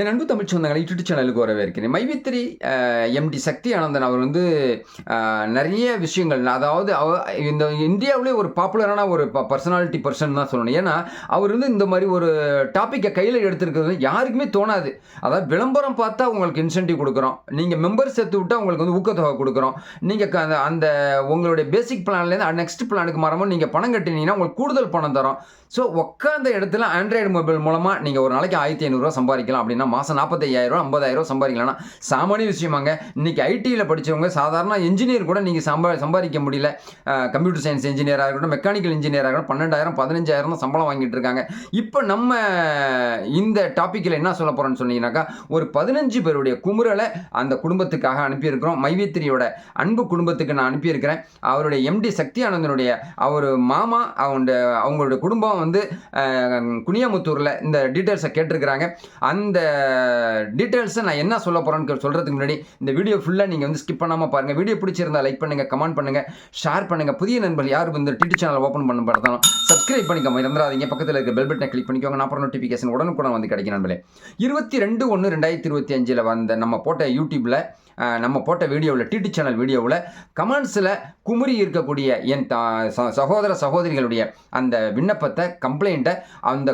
என் அன்பு தமிழ் சொந்தங்களை யூடியூப் சேனலுக்கு வரவேற்கிறேன். மைவித்திரி எம்டி சக்தி ஆனந்தன் அவர் வந்து நிறைய விஷயங்கள் அதாவது அவ இந்த இந்தியாவிலே ஒரு பாப்புலரான ஒரு பர்சனாலிட்டி பர்சன் தான் சொல்லணும். ஏன்னா அவர் வந்து இந்த மாதிரி ஒரு டாப்பிக்கை கையில் எடுத்திருக்கிறது யாருக்குமே தோணாது. அதாவது விளம்பரம் பார்த்தா உங்களுக்கு இன்சென்டிவ் கொடுக்குறோம். நீங்கள் மெம்பர் சேர்த்து விட்டால் உங்களுக்கு வந்து ஊக்கத்தொகை கொடுக்குறோம். நீங்கள் அந்த அந்த உங்களுடைய பேசிக் பிளான்லேருந்து நெக்ஸ்ட் பிளானுக்கு மாறமும் நீங்கள் பணம் கட்டினீங்கன்னா உங்களுக்கு கூடுதல் பணம் தரோம். ஸோ உட்காந்த இடத்துல ஆண்ட்ராய்டு மொபைல் மூலமாக நீங்கள் ஒரு நாளைக்கு ஆயிரத்தி ஐநூறுரூவா சம்பாதிக்கலாம் அப்படின்னா மாதம் நாற்பத்தையாயிரம் ஐம்பதாயிரம் சம்பாதிக்கலாம்னா சாமானிய விஷயமாங்க. இன்னைக்கு ஐடியில் படித்தவங்க சாதாரண இன்ஜினியர் கூட நீங்கள் சம்பா சம்பாதிக்க முடியல. கம்ப்யூட்டர் சயின்ஸ் இன்ஜினியராக இருக்கட்டும் மெக்கானிக்கல் இன்ஜினியராக இருக்கட்டும் பன்னெண்டாயிரம் பதினஞ்சாயிரம் தான் சம்பளம் வாங்கிட்டு இருக்காங்க. இப்போ நம்ம இந்த டாப்பிக்கில் என்ன சொல்ல போகிறோன்னு சொன்னீங்கன்னாக்கா ஒரு பதினஞ்சு பேருடைய குமுறலை அந்த குடும்பத்துக்காக அனுப்பியிருக்கிறோம். மைவேத்திரியோட அன்பு குடும்பத்துக்கு நான் அனுப்பியிருக்கிறேன். அவருடைய எம்டி சக்தி ஆனந்தனுடைய அவர் மாமா அவங்க அவங்களுடைய குடும்பம் வந்து குனியாமுத்தூரில் இந்த டீட்டெயில்ஸை கேட்டிருக்கிறாங்க. அந்த டீட்டெயில்ஸை நான் என்ன சொல்ல போகிறேன்னு சொல்கிறதுக்கு முன்னாடி இந்த வீடியோ ஃபுல்லாக நீங்கள் வந்து ஸ்கிப் பண்ணாமல் பாருங்கள் வீடியோ பிடிச்சிருந்தா லைக் பண்ணுங்கள் கமெண்ட் பண்ணுங்கள் ஷேர் பண்ணுங்கள் புதிய நண்பர்கள் யார் இந்த டிடி சேனல் ஓப்பன் பண்ண பார்த்தாலும் சப்ஸ்கிரைப் பண்ணிக்கோங்க. இருந்துடாதீங்க பக்கத்தில் இருக்க பெல் பட்டனை கிளிக் பண்ணிக்கோங்க. நான் அப்புறம் நோட்டிஃபிகேஷன் உடனுக்குடன் வந்து கிடைக்கும் நண்பர்களே. இருபத்தி ரெண்டு ஒன்று ரெண்டாயிரத்தி இருபத்தி அஞ்சில் வந்த நம்ம போட்ட யூடியூப்பில் நம்ம போட்ட வீடியோவில் டிடி சேனல் வீடியோவில் கமெண்ட்ஸில் குமுறி இருக்கக்கூடிய என் தா- ச- சகோதர சகோதரிகளுடைய அந்த விண்ணப்பத்தை கம்ப்ளைண்ட்டை அந்த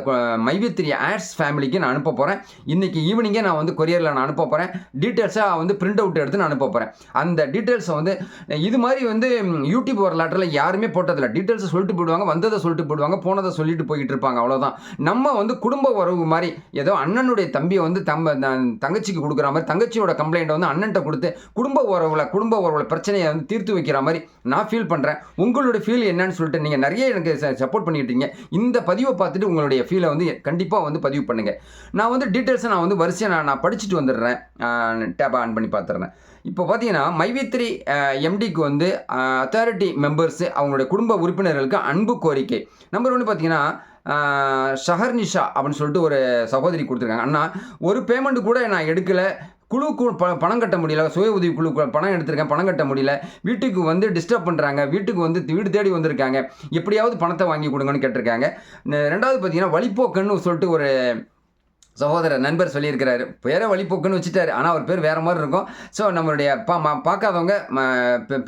மைவித்திரி ஆட்ஸ் ஃபேமிலிக்கு நான் அனுப்ப போகிறேன் இன்றைக்கி ஈவினிங்கே நான் வந்து கொரியரில் நான் அனுப்ப போகிறேன் டீட்டெயில்ஸாக வந்து பிரிண்ட் அவுட் எடுத்து நான் அனுப்ப போகிறேன் அந்த டீட்டெயில்ஸை வந்து இது மாதிரி வந்து யூடியூப் வரலாற்றில் யாருமே போட்டதில்ல. டீட்டெயில்ஸை சொல்லிட்டு போயிடுவாங்க வந்ததை சொல்லிட்டு போயிடுவாங்க போனதை சொல்லிட்டு போய்கிட்டு இருப்பாங்க அவ்வளோதான் நம்ம வந்து குடும்ப உறவு மாதிரி ஏதோ அண்ணனுடைய தம்பியை வந்து தம்ப தங்கச்சிக்கு கொடுக்குற மாதிரி தங்கச்சியோட கம்ப்ளைண்ட்டை வந்து அண்ணன்ட்ட கொடுத்து குடும்ப உறவுல குடும்ப உறவுல பிரச்சனையை வந்து தீர்த்து வைக்கிற மாதிரி நான் ஃபீல் பண்ணுறேன் உங்களுடைய ஃபீல் என்னன்னு சொல்லிட்டு நீங்கள் நிறைய எனக்கு சப்போர்ட் பண்ணிக்கிட்டீங்க இந்த பதிவை பார்த்துட்டு உங்களுடைய ஃபீலை வந்து கண்டிப்பாக வந்து பதிவு பண்ணுங்கள் நான் வந்து டீட்டெயில்ஸை நான் வந்து வரிசையாக நான் நான் படிச்சுட்டு வந்துடுறேன். டேப் ஆன் பண்ணி பார்த்துட்றேன். இப்போ பார்த்தீங்கன்னா மைவித்ரி எம்டிக்கு வந்து அத்தாரிட்டி மெம்பர்ஸு அவங்களுடைய குடும்ப உறுப்பினர்களுக்கு அன்பு கோரிக்கை. நம்பர் ஒன்று பார்த்தீங்கன்னா ஷஹர்னிஷா அப்படின்னு சொல்லிட்டு ஒரு சகோதரி கொடுத்துருக்காங்க. அண்ணா ஒரு பேமெண்ட் கூட நான் எடுக்கலை. குழு ப பணம் கட்ட முடியல. சுய உதவி குழு பணம் எடுத்திருக்கேன் பணம் கட்ட முடியல. வீட்டுக்கு வந்து டிஸ்டர்ப் பண்ணுறாங்க வீட்டுக்கு வந்து வீடு தேடி வந்திருக்காங்க. எப்படியாவது பணத்தை வாங்கி கொடுங்கன்னு கேட்டிருக்காங்க. ரெண்டாவது பார்த்தீங்கன்னா வழிப்போக்குன்னு சொல்லிட்டு ஒரு சகோதரர் நண்பர் சொல்லியிருக்கிறாரு. பேரை வழிபோக்குன்னு வச்சுட்டாரு. ஆனால் அவர் பேர் வேறு மாதிரி இருக்கும். ஸோ நம்மளுடைய பா பார்க்காதவங்க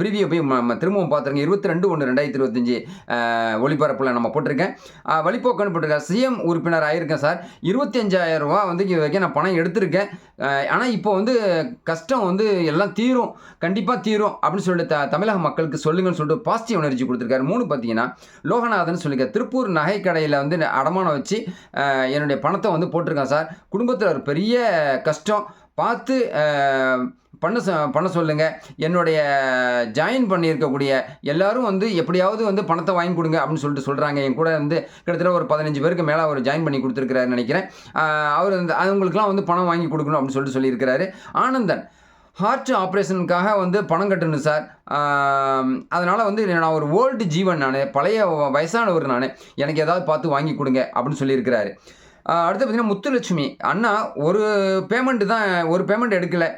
ப்ரிவியூ போய் திரும்பவும் பார்த்துருங்க. இருபத்தி ரெண்டு ஒன்று ரெண்டாயிரத்தி இருபத்தஞ்சி ஒளிபரப்பில் நம்ம போட்டிருக்கேன். வழிபோக்குன்னு போட்டிருக்கேன் சிஎம் உறுப்பினர் ஆயிருக்கேன் சார். இருபத்தி அஞ்சாயிரம் ரூபா வந்து இது வரைக்கும் நான் பணம் எடுத்திருக்கேன். ஆனால் இப்போ வந்து கஷ்டம் வந்து எல்லாம் தீரும். கண்டிப்பாக தீரும் அப்படின்னு சொல்லிட்டு த தமிழக மக்களுக்கு சொல்லுங்கன்னு சொல்லிட்டு பாசிட்டிவ் எனர்ஜி கொடுத்துருக்காரு. மூணு பார்த்தீங்கன்னா லோகநாதன் சொல்லியிருக்காரு. திருப்பூர் நகை கடையில் வந்து அடமானம் வச்சு என்னுடைய பணத்தை வந்து போட்டிருக்கேன் சார். சார். குடும்பத்தில் ஒரு பெரிய கஷ்டம். பார்த்து பண்ண பண்ண சொல்லுங்கள் என்னுடைய ஜாயின் பண்ணியிருக்கக்கூடிய எல்லாரும் வந்து எப்படியாவது வந்து பணத்தை வாங்கி கொடுங்க அப்படின்னு சொல்லிட்டு சொல்கிறாங்க என் கூட வந்து கிட்டத்தட்ட ஒரு பதினஞ்சு பேருக்கு மேலே அவர் ஜாயின் பண்ணி கொடுத்துருக்கிறாரு நினைக்கிறேன். அவர் வந்து அவங்களுக்குலாம் வந்து பணம் வாங்கி கொடுக்கணும் அப்படின்னு சொல்லிட்டு சொல்லியிருக்கிறாரு. ஆனந்தன் ஹார்ட் ஆப்ரேஷனுக்காக வந்து பணம் கட்டணும் சார். அதனால் வந்து நான் ஒரு ஓல்டு ஜீவன் நான் பழைய வயசானவர் நான் எனக்கு ஏதாவது பார்த்து வாங்கி கொடுங்க அப்படின்னு சொல்லியிருக்கிறாரு. அடுத்து பார்த்தீங்கன்னா முத்துலட்சுமி. அண்ணா ஒரு பேமெண்ட்டு தான் ஒரு பேமெண்ட் எடுக்கலை.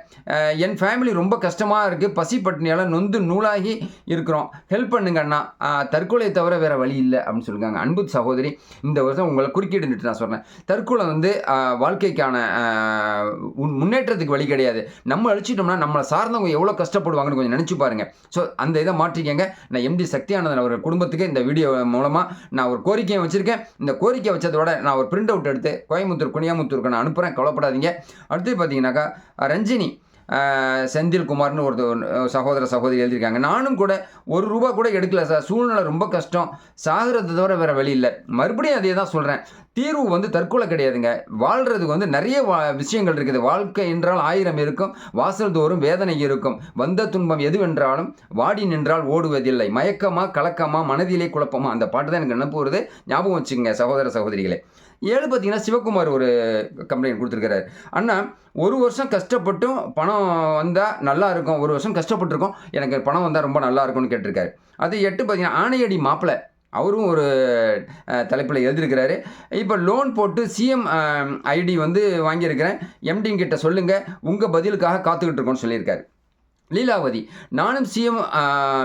என் ஃபேமிலி ரொம்ப கஷ்டமாக இருக்குது பசி பட்டினியால் நொந்து நூலாகி இருக்கிறோம். ஹெல்ப் பண்ணுங்க அண்ணா. தற்கொலை தவிர வேறு வழி இல்லை அப்படின்னு சொல்லியிருக்காங்க அன்பு சகோதரி இந்த வருஷம் உங்களை குறுக்கிடுன்ட்டு நான் சொல்கிறேன் தற்கொலை வந்து வாழ்க்கைக்கான முன்னேற்றத்துக்கு வழி கிடையாது. நம்ம அழிச்சிட்டோம்னா நம்மளை சார்ந்தவங்க எவ்வளோ கஷ்டப்படுவாங்கன்னு கொஞ்சம் நினச்சி பாருங்கள் ஸோ அந்த இதை மாற்றிக்கங்க. நான் எம்டி சக்தியானந்தன் அவர் குடும்பத்துக்கு இந்த வீடியோ மூலமாக நான் ஒரு கோரிக்கையை வச்சுருக்கேன். இந்த கோரிக்கை வச்சதோட நான் ஒரு பிரிண்ட் அவுட் எடுத்து கோயம்புத்தூர் குனியாமுத்தூருக்கு நான் அனுப்புகிறேன் கவலைப்படாதீங்க. அடுத்து பார்த்தீங்கன்னாக்கா ரஞ்சினி செந்தில்குமார்னு செந்தில் குமார்னு ஒரு ஒரு சகோதர சகோதரி எழுதியிருக்காங்க. நானும் கூட ஒரு ரூபா கூட எடுக்கல சார். சூழ்நிலை ரொம்ப கஷ்டம். சாகிறது தவிர வேறு வழி இல்லை. மறுபடியும் அதே தான் சொல்கிறேன் தீர்வு வந்து தற்கொலை கிடையாதுங்க. வாழ்கிறதுக்கு வந்து நிறைய வா விஷயங்கள் இருக்குது. வாழ்க்கை என்றால் ஆயிரம் இருக்கும். வாசல் தோறும் வேதனை இருக்கும். வந்த துன்பம் எதுவென்றாலும் வாடி நின்றால் ஓடுவதில்லை. மயக்கமா கலக்கமா மனதிலே குழப்பமா அந்த பாட்டு தான் எனக்கு நினைப்பு வருது. ஞாபகம் வச்சுக்கோங்க சகோதர சகோதரிகளே. ஏழு பார்த்தீங்கன்னா சிவகுமார் ஒரு கம்ப்ளைண்ட் கொடுத்துருக்காரு அண்ணா ஒரு வருஷம் கஷ்டப்பட்டும் பணம் வந்தால் நல்லா இருக்கும். ஒரு வருஷம் கஷ்டப்பட்டிருக்கோம். எனக்கு பணம் வந்தால் ரொம்ப நல்லா இருக்கும்னு கேட்டிருக்காரு. அது எட்டு பார்த்தீங்கன்னா ஆணையடி மாப்பிள்ளை அவரும் ஒரு தலைப்பில் எழுதியிருக்கிறாரு. இப்போ லோன் போட்டு சிஎம் ஐடி வந்து வாங்கியிருக்கிறேன். எம்டிங் கிட்ட சொல்லுங்கள் உங்கள் பதிலுக்காக காத்துக்கிட்டு இருக்கோன்னு சொல்லியிருக்காரு. லீலாவதி. நானும் சிஎம்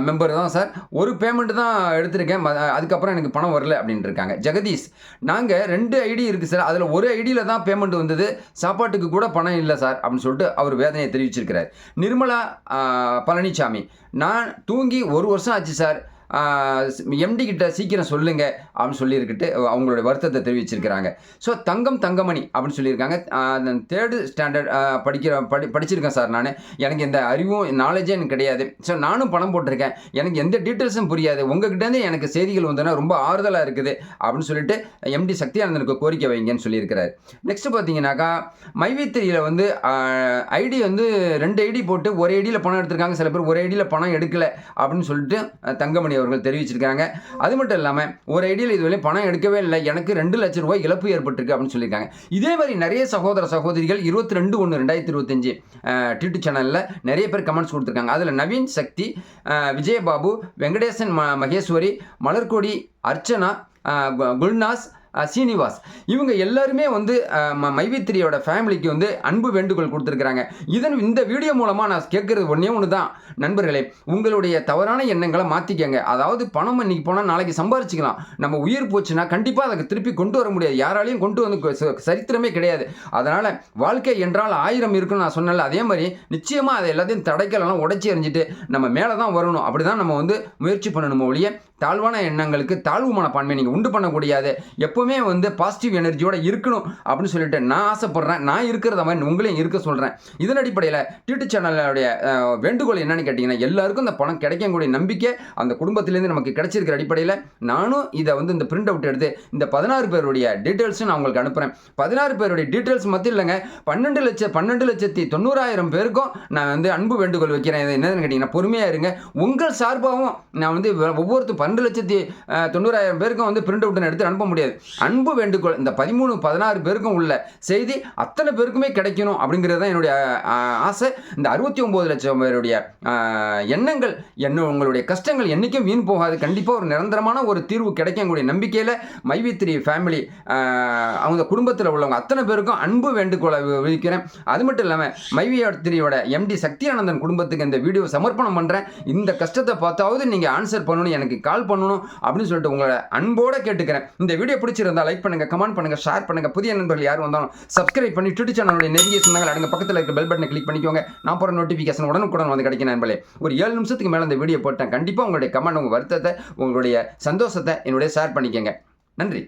மெம்பர் தான் சார். ஒரு பேமெண்ட் தான் எடுத்திருக்கேன். அதுக்கப்புறம் எனக்கு பணம் வரல அப்படின்ட்டு இருக்காங்க. ஜெகதீஷ் நாங்கள் ரெண்டு ஐடி இருக்குது சார். அதில் ஒரு ஐடியில் தான் பேமெண்ட் வந்தது. சாப்பாட்டுக்கு கூட பணம் இல்லை சார் அப்படின்னு சொல்லிட்டு அவர் வேதனையை தெரிவிச்சிருக்கிறார். நிர்மலா பழனிசாமி நான் தூங்கி ஒரு வருஷம் ஆச்சு சார். எம்டி கிட்ட சீக்கிரம் சொல்லுங்க அப்படின்னு சொல்லியிருக்கிட்டு அவங்களுடைய வருத்தத்தை தெரிவிச்சிருக்கிறாங்க. ஸோ தங்கம் தங்கமணி அப்படின்னு சொல்லியிருக்காங்க. தேர்டு ஸ்டாண்டர்ட் படிக்கிற படி படிச்சிருக்கேன் சார் நான். எனக்கு எந்த அறிவும் நாலேஜே எனக்கு கிடையாது. ஸோ நானும் பணம் போட்டிருக்கேன். எனக்கு எந்த டீட்டெயில்ஸும் புரியாது. உங்ககிட்டேருந்து எனக்கு செய்திகள் வந்தோன்னா ரொம்ப ஆறுதலாக இருக்குது அப்படின்னு சொல்லிட்டு எம்டி சக்தியானந்தனுக்கு கோரிக்கை வைங்கன்னு சொல்லியிருக்கிறாரு. நெக்ஸ்ட் பார்த்தீங்கன்னாக்கா மைவித்திரியில் வந்து ஐடி வந்து ரெண்டு ஐடி போட்டு ஒரு ஐடியில் பணம் எடுத்திருக்காங்க. சில பேர் ஒரு ஐடியில் பணம் எடுக்கலை அப்படின்னு சொல்லிட்டு தங்கமணி அவர்கள் தெரிவிச்சிருக்காங்க. அது மட்டும் இல்லாமல் ஒரு ஐடியில் இதுவரையும் பணம் எடுக்கவே இல்லை. எனக்கு ரெண்டு லட்சம் ரூபாய் இழப்பு ஏற்பட்டிருக்கு அப்படின்னு சொல்லியிருக்காங்க. இதே மாதிரி நிறைய சகோதர சகோதரிகள் இருபத்தி ரெண்டு ஒன்று ரெண்டாயிரத்தி இருபத்தஞ்சு டியூட்டு சேனலில் நிறைய பேர் கமெண்ட்ஸ் கொடுத்துருக்காங்க. அதில் நவீன் சக்தி விஜயபாபு வெங்கடேசன் ம மகேஸ்வரி மலர்கொடி அர்ச்சனா குல்நாஸ் சீனிவாஸ். இவங்க எல்லாருமே வந்து ம- மைவித்திரியோட ஃபேமிலிக்கு வந்து அன்பு வேண்டுகோள் கொடுத்துருக்குறாங்க. இதன் இந்த வீடியோ மூலமாக நான் கேட்குறது ஒன்றே ஒன்று தான் நண்பர்களே உங்களுடைய தவறான எண்ணங்களை மாற்றிக்கங்க அதாவது பணம் இன்னைக்கு போனால் நாளைக்கு சம்பாரிச்சிக்கலாம். நம்ம உயிர் போச்சுன்னா கண்டிப்பாக அதை திருப்பி கொண்டு வர முடியாது. யாராலையும் கொண்டு வந்து சரித்திரமே கிடையாது. அதனால் வாழ்க்கை என்றால் ஆயிரம் இருக்குன்னு நான் சொன்னல அதே மாதிரி நிச்சயமாக அதை எல்லாத்தையும் தடைக்கலாம் உடச்சி எறிஞ்சிட்டு நம்ம மேலே தான் வரணும். அப்படி தான் நம்ம வந்து முயற்சி பண்ணணுமோ ஒழிய தாழ்வான எண்ணங்களுக்கு தாழ்வு மனப்பான்மை நீங்கள் உண்டு பண்ணக்கூடாது எப்போவுமே வந்து பாசிட்டிவ் எனர்ஜியோட இருக்கணும் அப்படின்னு சொல்லிட்டு நான் ஆசைப்படுறேன். நான் இருக்கிறத மாதிரி உங்களையும் இருக்க சொல்கிறேன் இதன் அடிப்படையில் டிடி சேனலுடைய வேண்டுகோள் என்னன்னு கேட்டிங்கன்னா எல்லாருக்கும் இந்த பணம் கிடைக்கக்கூடிய நம்பிக்கை அந்த குடும்பத்திலேருந்து நமக்கு கிடைச்சிருக்கிற அடிப்படையில் நானும் இதை வந்து இந்த பிரிண்ட் அவுட் எடுத்து இந்த பதினாறு பேருடைய டீட்டெயில்ஸும் நான் உங்களுக்கு அனுப்புகிறேன் பதினாறு பேருடைய டீட்டெயில்ஸ் மட்டும் இல்லைங்க பன்னெண்டு லட்சம் பன்னெண்டு லட்சத்தி தொண்ணூறாயிரம் பேருக்கும் நான் வந்து அன்பு வேண்டுகோள் வைக்கிறேன். இது என்னன்னு கேட்டிங்கன்னா பொறுமையாக இருங்க. உங்கள் சார்பாகவும் நான் வந்து ஒவ்வொருத்தர் பன்னெண்டு லட்சத்தி தொண்ணூறாயிரம் பேருக்கும் வந்து பிரிண்ட் அவுட் எடுத்து அனுப்ப முடியாது. அன்பு வேண்டுகோள். இந்த பதிமூணு பதினாறு பேருக்கும் உள்ள செய்தி அத்தனை பேருக்குமே கிடைக்கணும் அப்படிங்கிறது தான் என்னுடைய ஆசை. இந்த அறுபத்தி ஒம்பது லட்சம் பேருடைய எண்ணங்கள் என்ன உங்களுடைய கஷ்டங்கள் என்றைக்கும் வீண் போகாது. கண்டிப்பாக ஒரு நிரந்தரமான ஒரு தீர்வு கிடைக்கக்கூடிய நம்பிக்கையில். மைவித்திரி ஃபேமிலி அவங்க குடும்பத்தில் உள்ளவங்க அத்தனை பேருக்கும் அன்பு வேண்டுகோளை விதிக்கிறேன். அது மட்டும் இல்லாமல் மைவியாத்திரியோட எம்டி சக்தியானந்தன் குடும்பத்துக்கு இந்த வீடியோ சமர்ப்பணம் பண்ணுறேன் இந்த கஷ்டத்தை பார்த்தாவது நீங்கள் ஆன்சர் பண்ணணும் எனக்கு கால் பண்ணணும் அப்படின்னு சொல்லிட்டு உங்களை அன்போட கேட்டுக்கிறேன். இந்த வீடியோ பிடிச்சி பிடிச்சிருந்தா லைக் பண்ணுங்க கமெண்ட் பண்ணுங்க ஷேர் பண்ணுங்க. புதிய நண்பர்கள் யார் வந்தாலும் சப்ஸ்கிரைப் பண்ணி ட்விட்டர் சேனலுடைய நெருங்கிய சொந்தங்கள் அடங்க பக்கத்தில் இருக்க பெல் பட்டனை கிளிக் பண்ணிக்கோங்க. நான் போகிற நோட்டிஃபிகேஷன் உடனுக்குடன் வந்து கிடைக்கும் நண்பர்களே. ஒரு ஏழு நிமிஷத்துக்கு மேலே இந்த வீடியோ போட்டேன். கண்டிப்பாக உங்களுடைய கமெண்ட் உங்கள் வருத்தத்தை உங்களுடைய சந்தோஷத்தை என்னுடைய ஷேர் பண்ணிக்கோங்க. நன்றி.